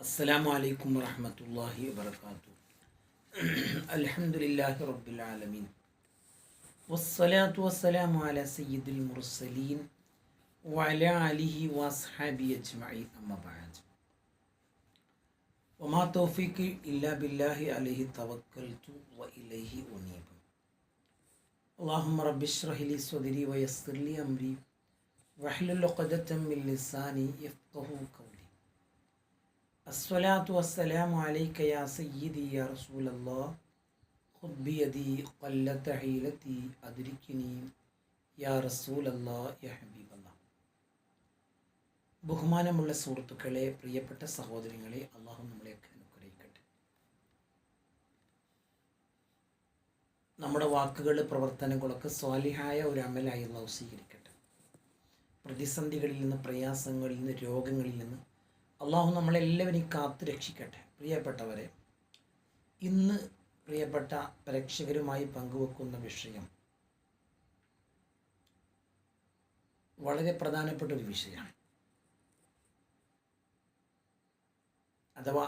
അസ്സലാമു അലൈക്കും വറഹമത്തല്ലാഹി വബർക്കാത്തു അൽഹംദുലില്ലാഹി റബ്ബിൽ ആലമീൻ വസ്സലാത്തു വസ്സലാമു അല സയ്യിദുൽ മുർസലീൻ വഅല ആലിഹി വസ്ഹബി അജ്മഈൻ അമ്മ ബഅദ് വമാ തൗഫീഖി ഇല്ലാ ബില്ലാഹി അലൈഹി തവക്കൽതു വ ഇലൈഹി ഉനീബ് اللهم رب اشرح لي صدري ويسر لي امري واحلل عقدة من لساني يفقهوا قولي അസ്വലാത്തു വസ്സലാമു അലൈക്ക യാ സയ്യിദി യാ റസൂലല്ലാ യദി ഖല്ലത ഹീലത്തി അതിരിക്കിനി യാ റസൂലല്ലാ യാ ഹബീബല്ലാ. ബഹുമാനമുള്ള സുഹൃത്തുക്കളെ പ്രിയപ്പെട്ട സഹോദരങ്ങളെ അല്ലാഹു നമ്മളെയൊക്കെ അനുഗ്രഹിക്കട്ടെ. നമ്മുടെ വാക്കുകൾ പ്രവർത്തനങ്ങളൊക്കെ സ്വാലിഹായ ഒരു അമലായി അള്ളാഹു സ്വീകരിക്കട്ടെ. പ്രതിസന്ധികളിൽ നിന്ന് പ്രയാസങ്ങളിൽ നിന്ന് രോഗങ്ങളിൽ നിന്ന് അള്ളാഹു നമ്മളെല്ലാവരെയും കാത്തു രക്ഷിക്കട്ടെ. പ്രിയപ്പെട്ടവരെ ഇന്ന് പ്രിയപ്പെട്ട പ്രേക്ഷകരുമായി പങ്കുവെക്കുന്ന വിഷയം വളരെ പ്രധാനപ്പെട്ട ഒരു വിഷയമാണ്. അഥവാ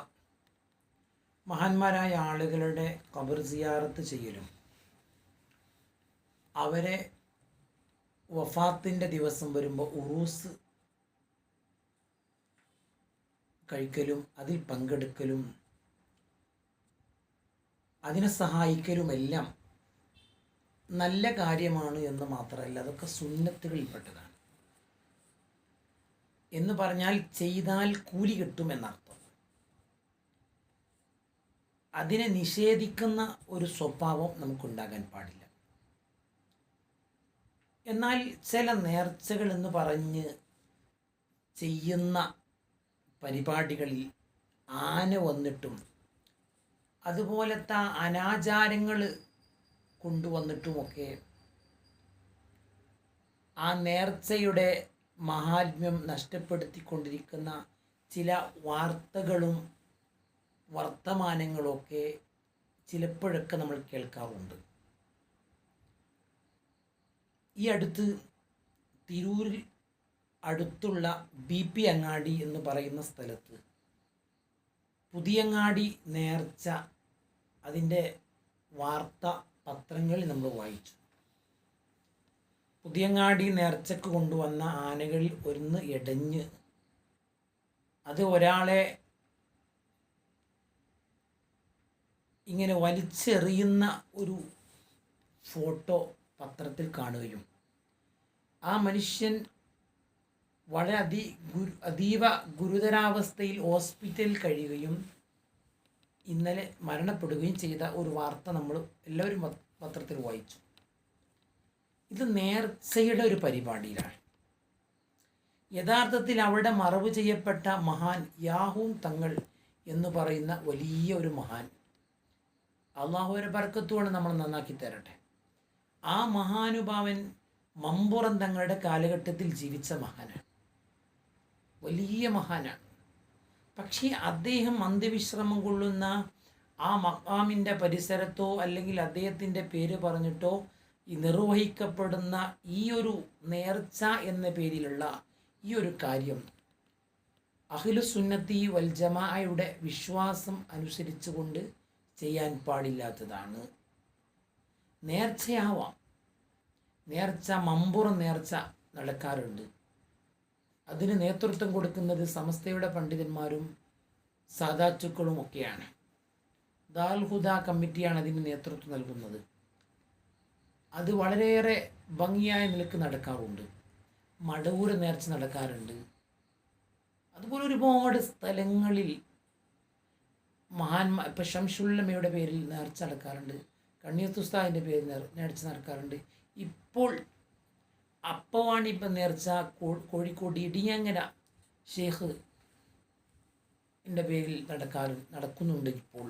മഹാന്മാരായ ആളുകളുടെ കബർ സിയാറത്ത് ചെയ്യലും അവരെ വഫാത്തിന്റെ ദിവസം വരുമ്പോൾ ഉറൂസ് കഴിക്കലും അതിൽ പങ്കെടുക്കലും അതിനെ സഹായിക്കലുമെല്ലാം നല്ല കാര്യമാണ് എന്ന് മാത്രമല്ല അതൊക്കെ സുന്നത്തുകളിൽപ്പെട്ടതാണ്. എന്ന് പറഞ്ഞാൽ ചെയ്താൽ കൂലി കിട്ടുമെന്നർത്ഥം. അതിനെ നിഷേധിക്കുന്ന ഒരു സ്വഭാവം നമുക്കുണ്ടാകാൻ പാടില്ല. എന്നാൽ ചില നേർച്ചകൾ എന്ന് പറഞ്ഞ് ചെയ്യുന്ന പരിപാടികളിൽ ആന വന്നിട്ടും അതുപോലത്തെ അനാചാരങ്ങൾ കൊണ്ടുവന്നിട്ടുമൊക്കെ ആ നേർച്ചയുടെ മഹാത്മ്യം നഷ്ടപ്പെടുത്തിക്കൊണ്ടിരിക്കുന്ന ചില വാർത്തകളും വർത്തമാനങ്ങളൊക്കെ ചിലപ്പോഴൊക്കെ നമ്മൾ കേൾക്കാറുണ്ട്. ഈ അടുത്ത് തിരൂരിൽ അടുത്തുള്ള ബി പി അങ്ങാടി എന്ന് പറയുന്ന സ്ഥലത്ത്. പുതിയങ്ങാടി നേർച്ച അതിന്റെ വാർത്ത പത്രങ്ങളിൽ നമ്മൾ വായിച്ചു. പുതിയങ്ങാടി നേർച്ചക്ക് കൊണ്ടുവന്ന ആനകളിൽ ഒന്ന് ഇടഞ്ഞ് അത് ഒരാളെ ഇങ്ങനെ വലിച്ചെറിയുന്ന ഒരു ഫോട്ടോ പത്രത്തിൽ കാണുകയും ആ മനുഷ്യൻ വളരെ അതി ഗുരു അതീവ ഗുരുതരാവസ്ഥയിൽ ഹോസ്പിറ്റലിൽ കഴിയുകയും ഇന്നലെ മരണപ്പെടുകയും ചെയ്ത ഒരു വാർത്ത നമ്മൾ എല്ലാവരും പത്രത്തിൽ വായിച്ചു. ഇത് നേർച്ചയുടെ ഒരു പരിപാടിയിലാണ്. യഥാർത്ഥത്തിൽ അവിടെ മറവ് ചെയ്യപ്പെട്ട മഹാൻ യാഹൂം തങ്ങൾ എന്ന് പറയുന്ന വലിയ ഒരു മഹാൻ. അള്ളാഹുവിന്റെ ബർക്കത്തുമാണ് നമ്മൾ നന്നാക്കി തരട്ടെ. ആ മഹാനുഭാവൻ മമ്പുറം തങ്ങളുടെ കാലഘട്ടത്തിൽ ജീവിച്ച മഹാനാണ്. വലിയ മഹാനാണ്. പക്ഷേ അദ്ദേഹം അന്ത്യവിശ്രമം കൊള്ളുന്ന ആ മക്കാമിന്റെ പരിസരത്തോ അല്ലെങ്കിൽ അദ്ദേഹത്തിന്റെ പേര് പറഞ്ഞിട്ടോ നിർവഹിക്കപ്പെടുന്ന ഈ ഒരു നേർച്ച എന്ന പേരിലുള്ള ഈ ഒരു കാര്യം അഖിലുസുന്നത്തി വൽജമായയുടെ വിശ്വാസം അനുസരിച്ചുകൊണ്ട് ചെയ്യാൻ പാടില്ലാത്തതാണ്. നേർച്ചയാവാം. നേർച്ച മമ്പുറം നേർച്ച നടക്കാറുണ്ട്. അതിന് നേതൃത്വം കൊടുക്കുന്നത് സമസ്തയുടെ പണ്ഡിതന്മാരും സാദാച്ചുക്കളും ഒക്കെയാണ്. ദാൽഹുദ കമ്മിറ്റിയാണ് അതിന് നേതൃത്വം നൽകുന്നത്. അത് വളരെയേറെ ഭംഗിയായ നിലയ്ക്ക് നടക്കാറുണ്ട്. മടവൂര് നേർച്ച നടക്കാറുണ്ട്. അതുപോലെ ഒരുപാട് സ്ഥലങ്ങളിൽ മഹാന്മാ ഇപ്പം ഷംഷുല്ലമ്മയുടെ പേരിൽ നേർച്ച നടക്കാറുണ്ട്. കണ്ണീർത്തുസ്താദിന്റെ പേരിൽ നേർച്ച നടക്കാറുണ്ട്. ഇപ്പോൾ അപ്പവാണ് ഇപ്പം നേർച്ച കോഴിക്കോട് ഇടിയങ്ങര ഷേഖ് എന്റെ പേരിൽ നടക്കാറ് നടക്കുന്നുണ്ട് ഇപ്പോൾ.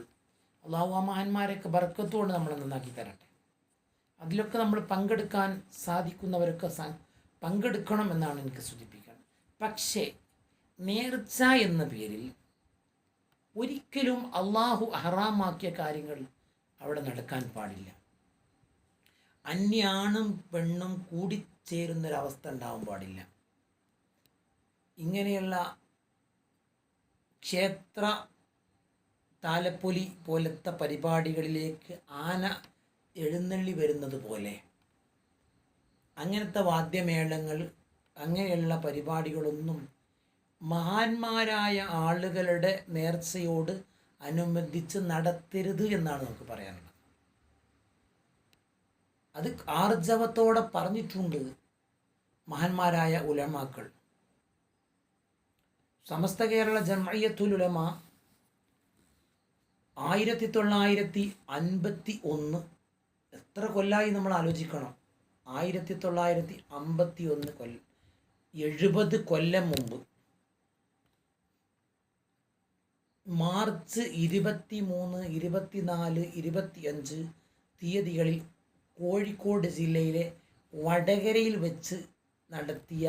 അള്ളാഹു ആ മഹാന്മാരെയൊക്കെ ബർക്കത്തോട് നമ്മൾ നന്നാക്കി തരട്ടെ. അതിലൊക്കെ നമ്മൾ പങ്കെടുക്കാൻ സാധിക്കുന്നവരൊക്കെ പങ്കെടുക്കണം എന്നാണ് എനിക്ക് സൂചിപ്പിക്കുന്നത്. പക്ഷേ നേർച്ച എന്ന പേരിൽ ഒരിക്കലും അള്ളാഹു ഹറാമാക്കിയ കാര്യങ്ങൾ അവിടെ നടക്കാൻ പാടില്ല. അന്യാണും പെണ്ണും കൂടിച്ചേരുന്നൊരവസ്ഥ ഉണ്ടാവാൻ പാടില്ല. ഇങ്ങനെയുള്ള ക്ഷേത്ര താലപ്പൊലി പോലത്തെ പരിപാടികളിലേക്ക് ആന എഴുന്നള്ളി വരുന്നത് പോലെ അങ്ങനത്തെ വാദ്യമേളങ്ങൾ അങ്ങനെയുള്ള പരിപാടികളൊന്നും മഹാന്മാരായ ആളുകളുടെ നേർച്ചയോട് അനുബന്ധിച്ച് നടത്തരുത് എന്നാണ് നമുക്ക് പറയാനുള്ളത്. അത് ആർജവത്തോടെ പറഞ്ഞിട്ടുണ്ട്. മഹാന്മാരായ ഉലമാക്കൾ. സമസ്ത കേരള ജമയത്തുലുലമ ആയിരത്തി തൊള്ളായിരത്തി അൻപത്തി ഒന്ന് എത്ര കൊല്ലായി നമ്മൾ ആലോചിക്കണം. ആയിരത്തി തൊള്ളായിരത്തി അമ്പത്തി ഒന്ന് കൊല്ലം എഴുപത് കൊല്ലം മുമ്പ്. മാർച്ച് ഇരുപത്തി മൂന്ന് ഇരുപത്തിനാല് ഇരുപത്തിയഞ്ച് തീയതികളിൽ കോഴിക്കോട് ജില്ലയിലെ വടകരയിൽ വെച്ച് നടത്തിയ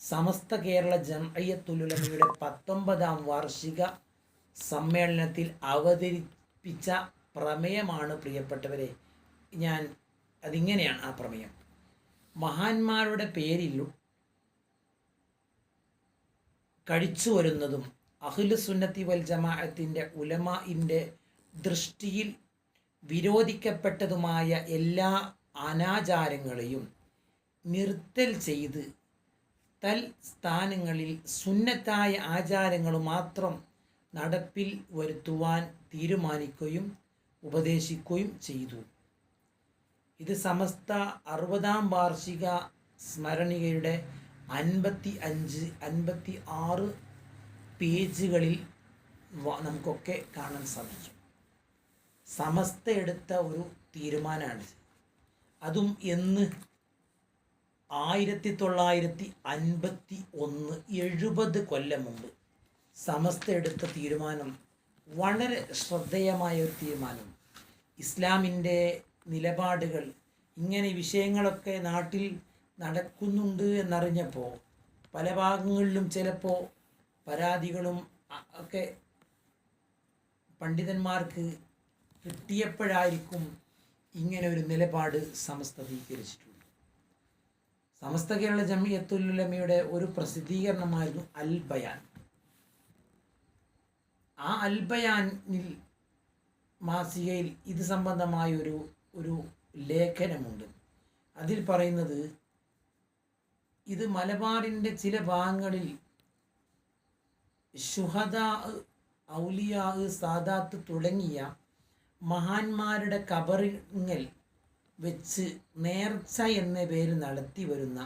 സമസ്ത കേരള ജംഅയ്യത്തുലുലമയുടെ പത്തൊമ്പതാം വാർഷിക സമ്മേളനത്തിൽ അവതരിപ്പിച്ച പ്രമേയമാണ് പ്രിയപ്പെട്ടവരെ. ഞാൻ അതിങ്ങനെയാണ് ആ പ്രമേയം. മഹാന്മാരുടെ പേരിൽ കഴിച്ചു വരുന്നതും അഖിലു സുന്നത്തി വൽ ജമാഅത്തിന്റെ ഉലമാഇന്റെ ദൃഷ്ടിയിൽ വിരോധിക്കപ്പെട്ടതുമായ എല്ലാ അനാചാരങ്ങളെയും നിർത്തൽ ചെയ്ത് തൽ സ്ഥാനങ്ങളിൽ സുന്നത്തായ ആചാരങ്ങൾ മാത്രം നടപ്പിൽ വരുത്തുവാൻ തീരുമാനിക്കുകയും ഉപദേശിക്കുകയും ചെയ്തു. ഇത് സമസ്ത അറുപതാം വാർഷിക സ്മരണികയുടെ അൻപത്തി അഞ്ച് അൻപത്തി ആറ് പേജുകളിൽ നമുക്കൊക്കെ കാണാൻ സാധിക്കും. സമസ്ത എടുത്ത ഒരു തീരുമാനമാണ് അതും എന്ന് ആയിരത്തി തൊള്ളായിരത്തി അൻപത്തി ഒന്ന് എഴുപത് കൊല്ലം മുമ്പ് സമസ്ത എടുത്ത തീരുമാനം വളരെ ശ്രദ്ധേയമായ ഒരു തീരുമാനം. ഇസ്ലാമിന്റെ നിലപാടുകൾ ഇങ്ങനെ വിഷയങ്ങളൊക്കെ നാട്ടിൽ നടക്കുന്നുണ്ട് എന്നറിഞ്ഞപ്പോൾ പല ഭാഗങ്ങളിലും ചിലപ്പോൾ പരാതികളും ഒക്കെ പണ്ഡിതന്മാർക്ക് കിട്ടിയപ്പോഴായിരിക്കും ഇങ്ങനെ ഒരു നിലപാട് സമസ്ത സ്വീകരിച്ചിട്ടുള്ളത്. സമസ്ത കേരള ജമിയത്തുലമയുടെ ഒരു പ്രസിദ്ധീകരണമായിരുന്നു അൽ ബയാൻ. ആ അൽ ബയാനിൽ മാസികയിൽ ഇത് സംബന്ധമായ ഒരു ഒരു ലേഖനമുണ്ട്. അതിൽ പറയുന്നത് ഇത് മലബാറിന്റെ ചില ഭാഗങ്ങളിൽ ഷുഹദ ഔലിയാ സാദാത്ത് തുടങ്ങിയ മഹാന്മാരുടെ കബറിങ്ങൽ വെച്ച് നേർച്ച എന്ന പേര് നടത്തി വരുന്ന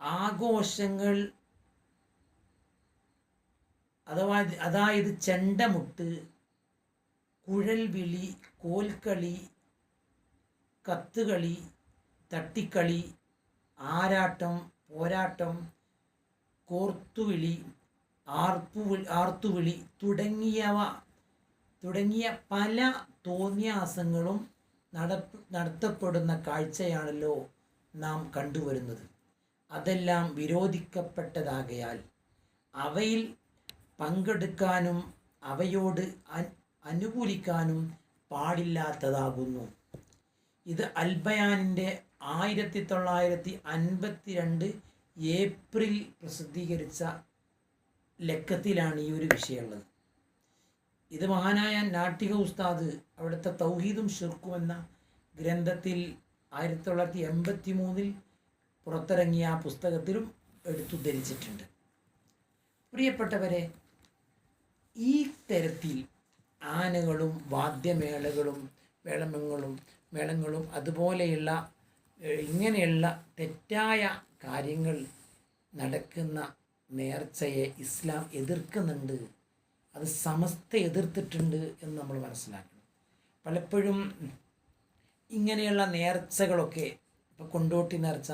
ആഘോഷങ്ങൾ അഥവാ അതായത് ചെണ്ടമുട്ട് കുഴൽവിളി കോൽക്കളി കത്തുകളി തട്ടിക്കളി ആരാട്ടം പോരാട്ടം കോർത്തുവിളി ആർപ്പുവിളി ആർത്തുവിളി തുടങ്ങിയവ തുടങ്ങിയ പല തോന്നിയാസങ്ങളും നടപ്പ് നടത്തപ്പെടുന്ന കാഴ്ചയാണല്ലോ നാം കണ്ടുവരുന്നത്. അതെല്ലാം വിരോധിക്കപ്പെട്ടതാകയാൽ അവയിൽ പങ്കെടുക്കാനും അവയോട് അനുകൂലിക്കാനും പാടില്ലാത്തതാകുന്നു. ഇത് അൽബയാനിന്റെ ആയിരത്തി തൊള്ളായിരത്തി അൻപത്തി രണ്ട് ഏപ്രിൽ പ്രസിദ്ധീകരിച്ച ലക്കത്തിലാണ് ഈ ഒരു വിഷയമുള്ളത്. ഇത് മഹാനായ നാട്ടിക ഉസ്താദ് അവിടുത്തെ തൗഹീദും ഷിർക്കും എന്ന ഗ്രന്ഥത്തിൽ ആയിരത്തി തൊള്ളായിരത്തി എൺപത്തി മൂന്നിൽ പുറത്തിറങ്ങിയ ആ പുസ്തകത്തിലും എടുത്തുദ്ധരിച്ചിട്ടുണ്ട് പ്രിയപ്പെട്ടവരെ ഈ തരത്തിൽ ആനകളും വാദ്യമേളകളും വേളമങ്ങളും മേളങ്ങളും അതുപോലെയുള്ള ഇങ്ങനെയുള്ള തെറ്റായ കാര്യങ്ങൾ നടക്കുന്ന നേർച്ചയെ ഇസ്ലാം എതിർക്കുന്നുണ്ട് അത് സമസ്ത എതിർത്തിട്ടുണ്ട് എന്ന് നമ്മൾ മനസ്സിലാക്കണം. പലപ്പോഴും ഇങ്ങനെയുള്ള നേർച്ചകളൊക്കെ ഇപ്പോൾ കൊണ്ടോട്ടി നേർച്ച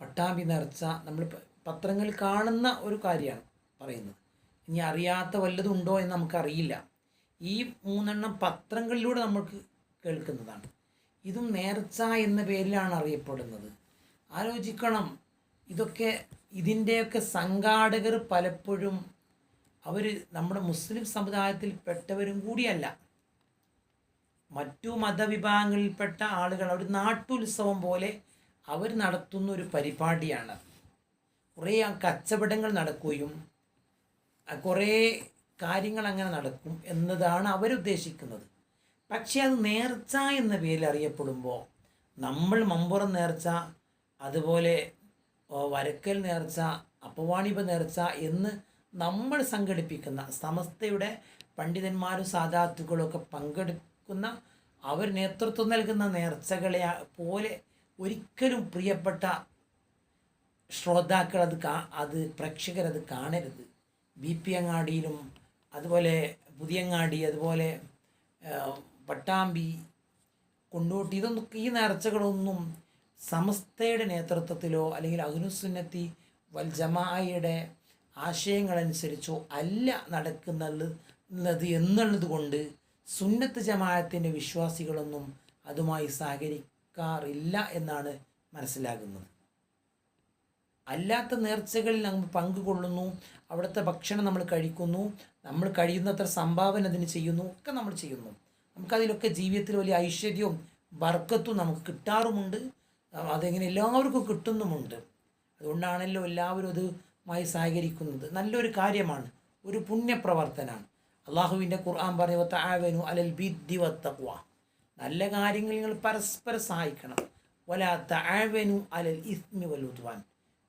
പട്ടാമ്പി നേർച്ച നമ്മൾ പത്രങ്ങളിൽ കാണുന്ന ഒരു കാര്യമാണ് പറയുന്നത്. ഇനി അറിയാത്ത വല്ലതും ഉണ്ടോ എന്ന് നമുക്കറിയില്ല. ഈ മൂന്നെണ്ണം പത്രങ്ങളിലൂടെ നമുക്ക് കേൾക്കുന്നതാണ്. ഇതും നേർച്ച എന്ന പേരിലാണ് അറിയപ്പെടുന്നത്. ആലോചിക്കണം. ഇതൊക്കെ ഇതിന്റെയൊക്കെ സംഘാടകർ പലപ്പോഴും അവർ നമ്മുടെ മുസ്ലിം സമുദായത്തിൽ പെട്ടവരും കൂടിയല്ല. മറ്റു മതവിഭാഗങ്ങളിൽപ്പെട്ട ആളുകൾ ഒരു നാട്ടുത്സവം പോലെ അവർ നടത്തുന്ന ഒരു പരിപാടിയാണ്. കുറേ കച്ചവടങ്ങൾ നടക്കുകയും കുറേ കാര്യങ്ങൾ അങ്ങനെ നടക്കും എന്നതാണ് അവരുദ്ദേശിക്കുന്നത് പക്ഷേ അത് നേർച്ച എന്ന പേരിൽ അറിയപ്പെടുമ്പോൾ നമ്മൾ മമ്പുറം നേർച്ച അതുപോലെ വരക്കൽ നേർച്ച അപ്പവാണിപ നേർച്ച എന്ന് നമ്മൾ സംഘടിപ്പിക്കുന്ന സമസ്തയുടെ പണ്ഡിതന്മാരും സാധാത്തുക്കളും ഒക്കെ പങ്കെടുക്കുന്ന അവർ നേതൃത്വം നൽകുന്ന നേർച്ചകളെ പോലെ ഒരിക്കലും പ്രിയപ്പെട്ട ശ്രോതാക്കൾ അത് കാ അത് പ്രേക്ഷകരത് കാണരുത്. ബി പി അങ്ങാടിയിലും അതുപോലെ പുതിയങ്ങാടി അതുപോലെ പട്ടാമ്പി കൊണ്ടോട്ടി ഇതൊന്നും ഈ നേർച്ചകളൊന്നും സമസ്തയുടെ നേതൃത്വത്തിലോ അല്ലെങ്കിൽ അഹ്നുസുന്നത്തി വൽ ജമാഅയുടെ ആശയങ്ങളനുസരിച്ചോ അല്ല നടക്കുന്നത് ന്നത് എന്നുള്ളത് കൊണ്ട് സുന്നത്ത് ജമാഅത്തിന്റെ വിശ്വാസികളൊന്നും അതുമായി സഹകരിക്കാറില്ല എന്നാണ് മനസ്സിലാകുന്നത്. അല്ലാത്ത നേർച്ചകളിൽ നമ്മൾ പങ്കുകൊള്ളുന്നു അവിടുത്തെ ഭക്ഷണം നമ്മൾ കഴിക്കുന്നു നമ്മൾ കഴിയുന്നത്ര സംഭാവന അതിന് ചെയ്യുന്നു ഒക്കെ നമ്മൾ ചെയ്യുന്നു. നമുക്കതിലൊക്കെ ജീവിതത്തിൽ വലിയ ഐശ്വര്യവും ബർക്കത്തും നമുക്ക് കിട്ടാറുമുണ്ട്. അതെങ്ങനെ എല്ലാവർക്കും കിട്ടുന്നുമുണ്ട്. അതുകൊണ്ടാണല്ലോ എല്ലാവരും അതുമായി സഹകരിക്കുന്നത് നല്ലൊരു കാര്യമാണ്. ഒരു പുണ്യപ്രവർത്തനമാണ് അള്ളാഹുവിന്റെ ഖുർആൻ പറയുക താവനു അലൽ ബിദ്ദി വത്തഖ്വ. നല്ല കാര്യങ്ങൾ നിങ്ങൾ പരസ്പരം സഹായിക്കണം. വല താവനു അലൽ ഇസ്മി വലുദ്വാൻ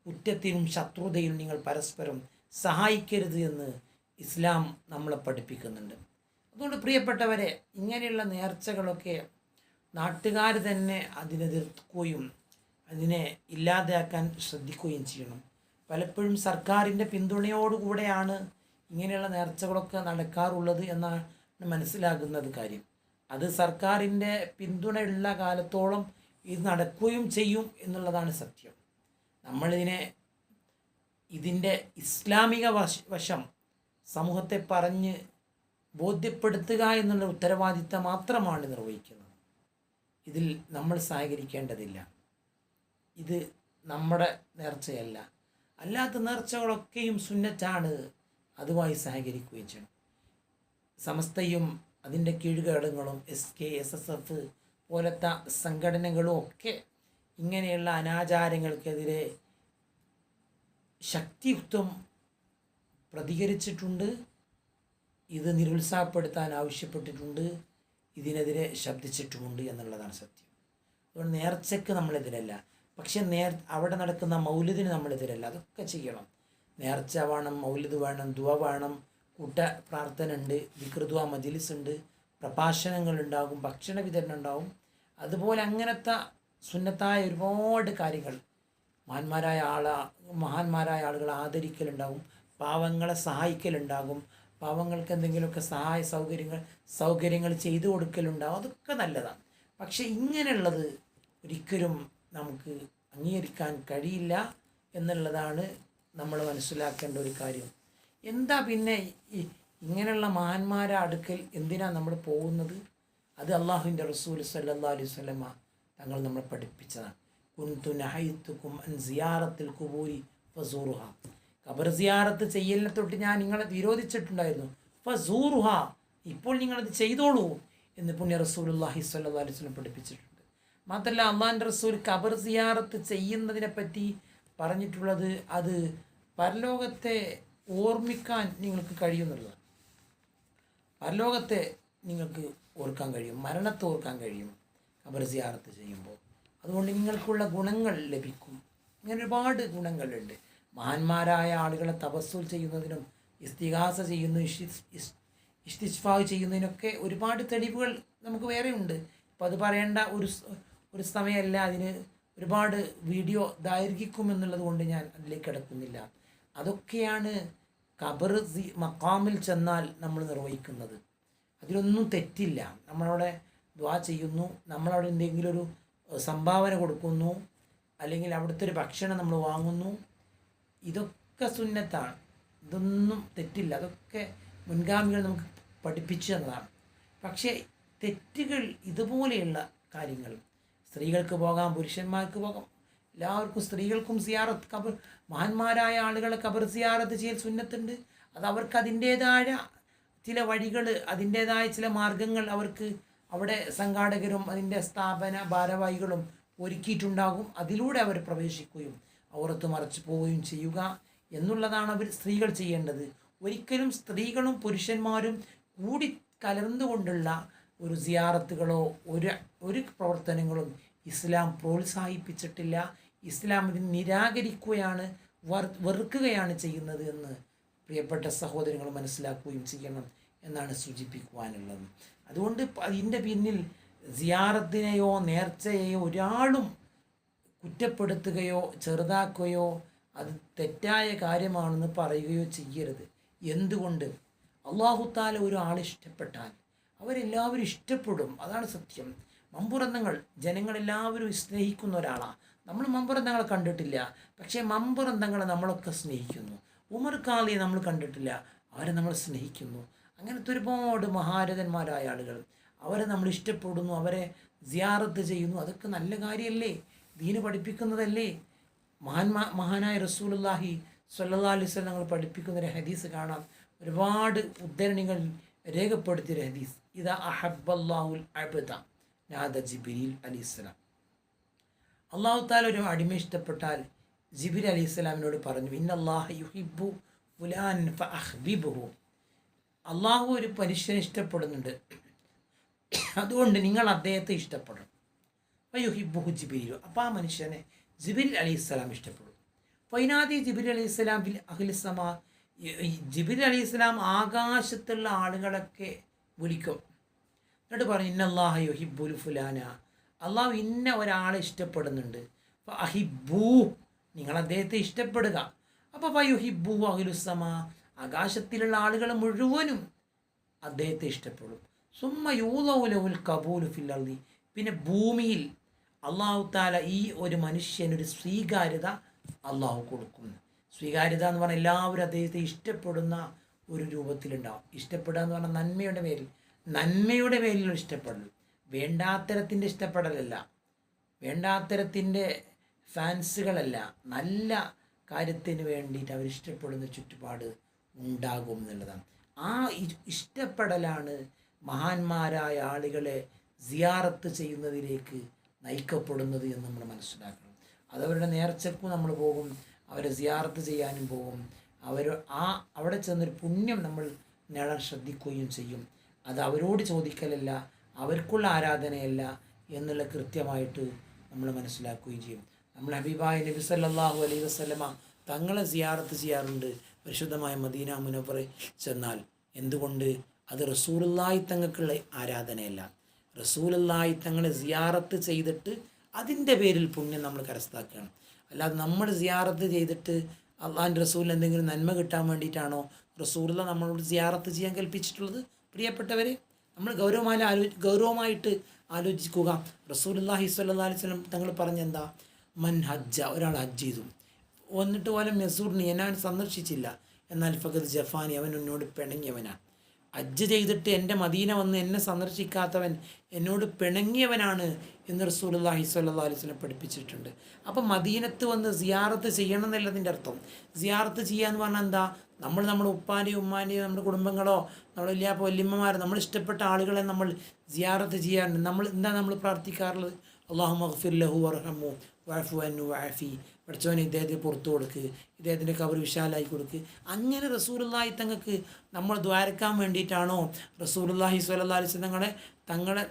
കുറ്റത്തിനും ശത്രുതയിലും നിങ്ങൾ പരസ്പരം സഹായിക്കരുത് എന്ന് ഇസ്ലാം നമ്മളെ പഠിപ്പിക്കുന്നുണ്ട്. അതുകൊണ്ട് പ്രിയപ്പെട്ടവരെ ഇങ്ങനെയുള്ള നേർച്ചകളൊക്കെ നാട്ടുകാർ തന്നെ അതിനെതിർക്കുകയും അതിനെ ഇല്ലാതാക്കാൻ ശ്രദ്ധിക്കുകയും ചെയ്യണം. പലപ്പോഴും സർക്കാരിന്റെ പിന്തുണയോടുകൂടെയാണ് ഇങ്ങനെയുള്ള നേർച്ചകളൊക്കെ നടക്കാറുള്ളത് എന്നാണ് മനസ്സിലാകുന്നത് കാര്യം. അത് സർക്കാരിന്റെ പിന്തുണയുള്ള കാലത്തോളം ഇത് നടക്കുകയും ചെയ്യും എന്നുള്ളതാണ് സത്യം. നമ്മളിതിനെ ഇതിന്റെ ഇസ്ലാമിക വശ സമൂഹത്തെ പറഞ്ഞ് ബോധ്യപ്പെടുത്തുക എന്നുള്ള ഉത്തരവാദിത്തം മാത്രമാണ് നിർവഹിക്കുന്നത്. ഇതിൽ നമ്മൾ സഹകരിക്കേണ്ടതില്ല. ഇത് നമ്മുടെ നേർച്ചയല്ല. അല്ലാത്ത നേർച്ചകളൊക്കെയും സുന്നറ്റാണ് അതുമായി സഹകരിക്കുകയും ചെയ്യണം. സമസ്തയും അതിന്റെ കീഴ്ഘടകങ്ങളും S K S S F പോലത്തെ സംഘടനകളും ഒക്കെ ഇങ്ങനെയുള്ള അനാചാരങ്ങൾക്കെതിരെ ശക്തിയുക്തം പ്രതികരിച്ചിട്ടുണ്ട്. ഇത് നിരുത്സാഹപ്പെടുത്താൻ ആവശ്യപ്പെട്ടിട്ടുണ്ട്. ഇതിനെതിരെ ശബ്ദിച്ചിട്ടുമുണ്ട് എന്നുള്ളതാണ് സത്യം. അതുകൊണ്ട് നേർച്ചയ്ക്ക് നമ്മളെതിരല്ല. പക്ഷെ നേർ അവിടെ നടക്കുന്ന മൗലിദിന് നമ്മൾ എതിരല്ല അതൊക്കെ ചെയ്യണം. നേർച്ച വേണം മൗലിദ് വേണം ദുവ വേണം കൂട്ട പ്രാർത്ഥന ഉണ്ട് വികൃതുവ മജിലിസ് ഉണ്ട് പ്രഭാഷണങ്ങളുണ്ടാകും ഭക്ഷണ വിതരണം ഉണ്ടാകും. അതുപോലെ അങ്ങനത്തെ സുന്നത്തായ ഒരുപാട് കാര്യങ്ങൾ മഹാന്മാരായ ആള മഹാന്മാരായ ആളുകളെ ആദരിക്കലുണ്ടാകും പാവങ്ങളെ സഹായിക്കലുണ്ടാകും പാവങ്ങൾക്ക് എന്തെങ്കിലുമൊക്കെ സഹായ സൗകര്യങ്ങൾ സൗകര്യങ്ങൾ ചെയ്തു കൊടുക്കലുണ്ടാകും. അതൊക്കെ നല്ലതാണ്. പക്ഷേ ഇങ്ങനെയുള്ളത് ഒരിക്കലും നമുക്ക് അംഗീകരിക്കാൻ കഴിയില്ല എന്നുള്ളതാണ് നമ്മൾ മനസ്സിലാക്കേണ്ട ഒരു കാര്യം. എന്താ പിന്നെ ഇങ്ങനെയുള്ള മഹാന്മാരെ അടുക്കൽ എന്തിനാണ് നമ്മൾ പോകുന്നത്? അത് അള്ളാഹുവിന്റെ റസൂൽ സല്ലാ അലൈഹി സ്വലമ തങ്ങൾ നമ്മളെ പഠിപ്പിച്ചതാണ്. കുന്തു നഹയിത്തുക്കും സിയാറത്തിൽ കുബൂരി ഫസൂറുഹ. ഖബർ സിയാറത്ത് ചെയ്യലിനെ തൊട്ട് ഞാൻ നിങ്ങളെ വിരോധിച്ചിട്ടുണ്ടായിരുന്നു. ഫസൂറുഹ. ഇപ്പോൾ നിങ്ങളത് ചെയ്തോളൂ എന്ന് പുണ്യ റസൂലുള്ളാഹി സ്വല്ലല്ലാഹി അലൈഹി വസല്ലം പഠിപ്പിച്ചിട്ടുണ്ട്. മാത്രമല്ല അള്ളാഹിന്റെ റസൂൽ ഖബർ സിയാറത്ത് ചെയ്യുന്നതിനെ പറ്റി പറഞ്ഞിട്ടുള്ളത് അത് പരലോകത്തെ ഓർമ്മിക്കാൻ നിങ്ങൾക്ക് കഴിയുന്നുള്ളതാണ് പരലോകത്തെ നിങ്ങൾക്ക് ഓർക്കാൻ കഴിയും മരണത്തെ ഓർക്കാൻ കഴിയും ഖബർ സിയാറത്ത് ചെയ്യുമ്പോൾ. അതുകൊണ്ട് നിങ്ങൾക്കുള്ള ഗുണങ്ങൾ ലഭിക്കും. ഇങ്ങനെ ഒരുപാട് ഗുണങ്ങളുണ്ട്. മഹാന്മാരായ ആളുകളെ തപസ്സുൽ ചെയ്യുന്നതിനും ഇസ്തിഹാസ ചെയ്യുന്ന ഇഷ്തിസ്ഫാവ് ചെയ്യുന്നതിനൊക്കെ ഒരുപാട് തെളിവുകൾ നമുക്ക് വേറെയുണ്ട്. അപ്പോൾ അത് പറയേണ്ട ഒരു ഒരു സമയമല്ല അതിന് ഒരുപാട് വീഡിയോ ദൈർഘിക്കുമെന്നുള്ളത് കൊണ്ട് ഞാൻ അതിലേക്ക് കിടക്കുന്നില്ല. അതൊക്കെയാണ് ഖബർ മക്കാമിൽ ചെന്നാൽ നമ്മൾ നിർവഹിക്കുന്നത്. അതിലൊന്നും തെറ്റില്ല. നമ്മളവിടെ ദ്വാ ചെയ്യുന്നു. നമ്മളവിടെ എന്തെങ്കിലും ഒരു സംഭാവന കൊടുക്കുന്നു. അല്ലെങ്കിൽ അവിടുത്തെ ഒരു ഭക്ഷണം നമ്മൾ വാങ്ങുന്നു. ഇതൊക്കെ സുന്നത്താണ്. ഇതൊന്നും തെറ്റില്ല. അതൊക്കെ മുൻഗാമികൾ നമുക്ക് പഠിപ്പിച്ചു തന്നതാണ്. പക്ഷേ തെറ്റുകൾ ഇതുപോലെയുള്ള കാര്യങ്ങൾ സ്ത്രീകൾക്ക് പോകാം പുരുഷന്മാർക്ക് പോകാം. എല്ലാവർക്കും സ്ത്രീകൾക്കും സിയാറത്ത് കബർ മഹാന്മാരായ ആളുകളെ കബർ സിയാറത്ത് ചെയ്യൽ സുന്നത്തുണ്ട്. അത് അവർക്ക് അതിന്റേതായ ചില വഴികൾ അതിന്റേതായ ചില മാർഗങ്ങൾ അവർക്ക് അവിടെ സംഘാടകരും അതിന്റെ സ്ഥാപന ഭാരവാഹികളും ഒരുക്കിയിട്ടുണ്ടാകും. അതിലൂടെ അവർ പ്രവേശിക്കുകയും ഔറത്ത് മറച്ചു പോവുകയും ചെയ്യുക എന്നുള്ളതാണ് അവർ സ്ത്രീകൾ ചെയ്യേണ്ടത്. ഒരിക്കലും സ്ത്രീകളും പുരുഷന്മാരും കൂടി കലർന്നുകൊണ്ടുള്ള ഒരു സിയാറത്തുകളോ ഒരു ഒരു പ്രവർത്തനങ്ങളും ഇസ്ലാം പ്രോത്സാഹിപ്പിച്ചിട്ടില്ല. ഇസ്ലാം ഇതിന് നിരാകരിക്കുകയാണ് വെറുക്കുകയാണ് ചെയ്യുന്നത് എന്ന് പ്രിയപ്പെട്ട സഹോദരങ്ങൾ മനസ്സിലാക്കുകയും ചെയ്യണം എന്നാണ് സൂചിപ്പിക്കുവാനുള്ളത്. അതുകൊണ്ട് അതിന്റെ പിന്നിൽ സിയാറത്തിനെയോ നേർച്ചയെയോ ഒരാളും കുറ്റപ്പെടുത്തുകയോ ചെറുതാക്കുകയോ അത് തെറ്റായ കാര്യമാണെന്ന് പറയുകയോ ചെയ്യരുത്. എന്തുകൊണ്ട്? അള്ളാഹുത്താല ഒരാൾ ഇഷ്ടപ്പെട്ടാൽ അവരെല്ലാവരും ഇഷ്ടപ്പെടും. അതാണ് സത്യം. മമ്പുറന്നങ്ങൾ ജനങ്ങളെല്ലാവരും സ്നേഹിക്കുന്ന ഒരാളാണ് നമ്മൾ മമ്പുറന്തങ്ങളെ കണ്ടിട്ടില്ല. പക്ഷേ മമ്പുറന്തങ്ങളെ നമ്മളൊക്കെ സ്നേഹിക്കുന്നു. ഉമർ കാളിയെ നമ്മൾ കണ്ടിട്ടില്ല. അവരെ നമ്മൾ സ്നേഹിക്കുന്നു. അങ്ങനത്തെ ഒരുപാട് മഹാരഥന്മാരായ ആളുകൾ. അവരെ നമ്മൾ ഇഷ്ടപ്പെടുന്നു. അവരെ സിയാറത്ത് ചെയ്യുന്നു. അതൊക്കെ നല്ല കാര്യമല്ലേ ദീന് പഠിപ്പിക്കുന്നതല്ലേ? മഹാന്മാ മഹാനായ റസൂലുല്ലാഹി സല്ലാ അലൈസ് ഞങ്ങൾ പഠിപ്പിക്കുന്ന ഒരു ഹദീസ് കാണാം. ഒരുപാട് ഉദ്ധരണികൾ രേഖപ്പെടുത്തിയ ഹദീസ്. ഇതാ അഹബല്ലാഹുൽ അബദ നാദ ജിബിരിൽ അലിസ്ലാം അള്ളാഹു താല ഒരു അടിമ ഇഷ്ടപ്പെട്ടാൽ ജിബിർ അലി ഇസ്ലാമിനോട് പറഞ്ഞു ഇന്നല്ലാഹ യുഹിബു ഫുലാൻ ഫഹ്ബിബുഹു അള്ളാഹു ഒരു മനുഷ്യനെ ഇഷ്ടപ്പെടുന്നുണ്ട്. അതുകൊണ്ട് നിങ്ങൾ അദ്ദേഹത്തെ ഇഷ്ടപ്പെടണം. യുഹിബുഹു ജിബിരിലു. അപ്പോൾ ആ മനുഷ്യനെ ജിബിരിൽ അലി ഇസ്ലാം ഇഷ്ടപ്പെടും ഫൈനാദി ജിബിർ അലി ഇസ്ലാം ബിൽ ജിബിർ അലി ഇസ്ലാം ആകാശത്തുള്ള ആളുകളൊക്കെ വിളിക്കും. എന്നിട്ട് പറഞ്ഞു ഇന്നല്ലാഹ യുഹിബുൽ ഫുലാന. അള്ളാഹു ഇന്ന ഒരാളെ ഇഷ്ടപ്പെടുന്നുണ്ട്. അപ്പോൾ അഹിബൂ നിങ്ങൾ അദ്ദേഹത്തെ ഇഷ്ടപ്പെടുക. അപ്പോൾ ഫയുഹിബു അഖിലുസമ ആകാശത്തിലുള്ള ആളുകൾ മുഴുവനും അദ്ദേഹത്തെ ഇഷ്ടപ്പെടും. സുമ്മ യൂലൗലവുൽ കബൂലു ഫില്ലി പിന്നെ ഭൂമിയിൽ അള്ളാഹു താല ഈ ഒരു മനുഷ്യനൊരു സ്വീകാര്യത അള്ളാഹു കൊടുക്കുന്നു. സ്വീകാര്യത എന്ന് പറഞ്ഞാൽ എല്ലാവരും അദ്ദേഹത്തെ ഇഷ്ടപ്പെടുന്ന ഒരു രൂപത്തിലുണ്ടാവും. ഇഷ്ടപ്പെടുക എന്ന് പറഞ്ഞാൽ നന്മയുടെ പേരിൽ നന്മയുടെ പേരിൽ ഇഷ്ടപ്പെടൽ. വേണ്ടാത്തരത്തിന്റെ ഇഷ്ടപ്പെടലല്ല. വേണ്ടാത്തരത്തിന്റെ ഫാൻസുകളല്ല. നല്ല കാര്യത്തിന് വേണ്ടിയിട്ട് അവർ ഇഷ്ടപ്പെടുന്ന ചുറ്റുപാട് ഉണ്ടാകും എന്നുള്ളതാണ്. ആ ഇഷ്ടപ്പെടലാണ് മഹാന്മാരായ ആളുകളെ സിയാറത്ത് ചെയ്യുന്നതിലേക്ക് നയിക്കപ്പെടുന്നത് എന്ന് നമ്മൾ മനസ്സിലാക്കണം. അതവരുടെ നേർച്ചക്കും നമ്മൾ പോകും. അവരെ സിയാറത്ത് ചെയ്യാനും പോകും അവർ ആ അവിടെ ചെന്നൊരു പുണ്യം നമ്മൾ നേടാൻ ശ്രദ്ധിക്കുകയും ചെയ്യും. അത് അവരോട് ചോദിക്കലല്ല അവർക്കുള്ള ആരാധനയല്ല എന്നുള്ള കൃത്യമായിട്ട് നമ്മൾ മനസ്സിലാക്കുകയും ചെയ്യും. നമ്മൾ ഹബീബായ നബി സല്ലാഹു അലൈഹി വസ്ലമ തങ്ങളെ സിയാറത്ത് ചെയ്യാറുണ്ട്. പരിശുദ്ധമായ മദീന മുനവർ ചെന്നാൽ എന്തുകൊണ്ട്? അത് റസൂലുള്ളായി തങ്ങൾക്കുള്ള ആരാധനയല്ല. റസൂലുള്ളായി തങ്ങളെ സിയാറത്ത് ചെയ്തിട്ട് അതിന്റെ പേരിൽ പുണ്യം നമ്മൾ കരസ്ഥാക്കുകയാണ് അല്ലാതെ നമ്മൾ സിയാറത്ത് ചെയ്തിട്ട് അള്ളാഹാൻ റസൂൽ എന്തെങ്കിലും നന്മ കിട്ടാൻ വേണ്ടിയിട്ടാണോ റസൂലുള്ള നമ്മളോട് സിയാറത്ത് ചെയ്യാൻ കൽപ്പിച്ചിട്ടുള്ളത്? പ്രിയപ്പെട്ടവരെ നമ്മൾ ഗൗരവമായി ആലോ ഗൗരവമായിട്ട് ആലോചിക്കുക. റസൂലുല്ലാഹി സ്വല്ലാ അലൈഹി സ്വലം തങ്ങൾ പറഞ്ഞെന്താ? മൻ ഹജ്ജ ഒരാൾ ഹജ്ജ് ചെയ്തു. വന്നിട്ട് പോലെ മെസൂറിനെ ഞാൻ സന്ദർശിച്ചില്ല. എന്നാൽ ഫഗദ് ജഫാനി അവൻ എന്നോട് പിണങ്ങിയവനാണ് ഹജ്ജ് ചെയ്തിട്ട് എന്റെ മദീന വന്ന് എന്നെ സന്ദർശിക്കാത്തവൻ എന്നോട് പിണങ്ങിയവനാണ് എന്ന് റസൂലി സ്വല്ലാ അലൈഹി സ്വലം പഠിപ്പിച്ചിട്ടുണ്ട്. അപ്പം മദീനത്ത് വന്ന് സിയാറത്ത് ചെയ്യണം എന്നുള്ളതിന്റെ അർത്ഥം. സിയാറത്ത് ചെയ്യുക എന്ന് പറഞ്ഞാൽ എന്താ? നമ്മൾ നമ്മുടെ ഉപ്പാന്റെയും ഉമ്മാന്റെയും നമ്മുടെ കുടുംബങ്ങളോ നമ്മുടെ വലിയ വല്യമ്മമാർ നമ്മൾ ഇഷ്ടപ്പെട്ട ആളുകളെ നമ്മൾ സിയാറത്ത് ചെയ്യാറുണ്ട്. നമ്മൾ എന്താ നമ്മൾ പ്രാർത്ഥിക്കാറുള്ളത്? അള്ളാഹു മഹഫിർ ലഹു വർഹമു വാഫു അന്നു വാഫി പഠിച്ചവനെ ഇദ്ദേഹത്തെ പുറത്തു കൊടുക്ക് ഇദ്ദേഹത്തിന്റെ കവർ വിശാലായി കൊടുക്ക്. അങ്ങനെ റസൂലുള്ളാഹി തങ്ങൾക്ക് നമ്മൾ ദ്വാരക്കാൻ വേണ്ടിയിട്ടാണോ റസൂലുള്ളാഹി സ്വലല്ലാ അലിസ് തങ്ങളെ തങ്ങളെ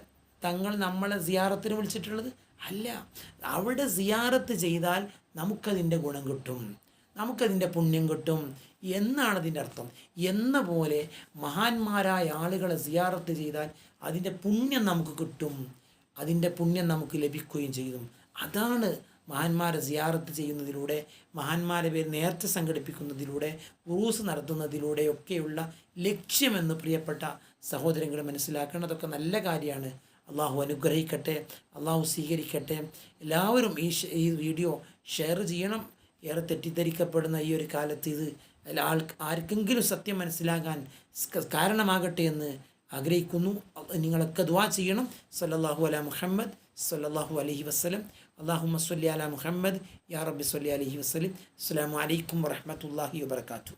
തങ്ങൾ നമ്മളെ സിയാറത്തിന് വിളിച്ചിട്ടുള്ളത്? അല്ല. അവിടെ സിയാറത്ത് ചെയ്താൽ നമുക്കതിന്റെ ഗുണം കിട്ടും. നമുക്കതിന്റെ പുണ്യം കിട്ടും എന്നാണ് അതിന്റെ അർത്ഥം. എന്ന പോലെ മഹാന്മാരായ ആളുകളെ സിയാറത്ത് ചെയ്താൽ അതിന്റെ പുണ്യം നമുക്ക് കിട്ടും. അതിന്റെ പുണ്യം നമുക്ക് ലഭിക്കുകയും ചെയ്യും. അതാണ് മഹാന്മാരെ സിയാറത്ത് ചെയ്യുന്നതിലൂടെ മഹാന്മാരെ പേര് നേർച്ച സംഘടിപ്പിക്കുന്നതിലൂടെ ഉറൂസ് നടത്തുന്നതിലൂടെയൊക്കെയുള്ള ലക്ഷ്യമെന്ന് പ്രിയപ്പെട്ട സഹോദരങ്ങൾ മനസ്സിലാക്കണം അതൊക്കെ നല്ല കാര്യമാണ്. അള്ളാഹു അനുഗ്രഹിക്കട്ടെ അള്ളാഹു സ്വീകരിക്കട്ടെ. എല്ലാവരും ഈ ഈ വീഡിയോ ഷെയർ ചെയ്യണം. ഏറെ തെറ്റിദ്ധരിക്കപ്പെടുന്ന ഈ ഒരു കാലത്ത് ഇത് ആർക്കെങ്കിലും സത്യം മനസ്സിലാകാൻ കാരണമാകട്ടെ എന്ന് ആഗ്രഹിക്കുന്നു. നിങ്ങളൊക്കെ ദുവാ ചെയ്യണം. സല്ലാഹു അല മുഹമ്മദ് സല്ലാഹു അലഹി വസ്ലം അള്ളാഹു സല്ലി അല മുഹമ്മദ് യാ റബ്ബി സല്ലി അലഹി വസ്ലം അസ്സാം വലൈക്കും വറഹമത്തല്ലാഹി വാത്തു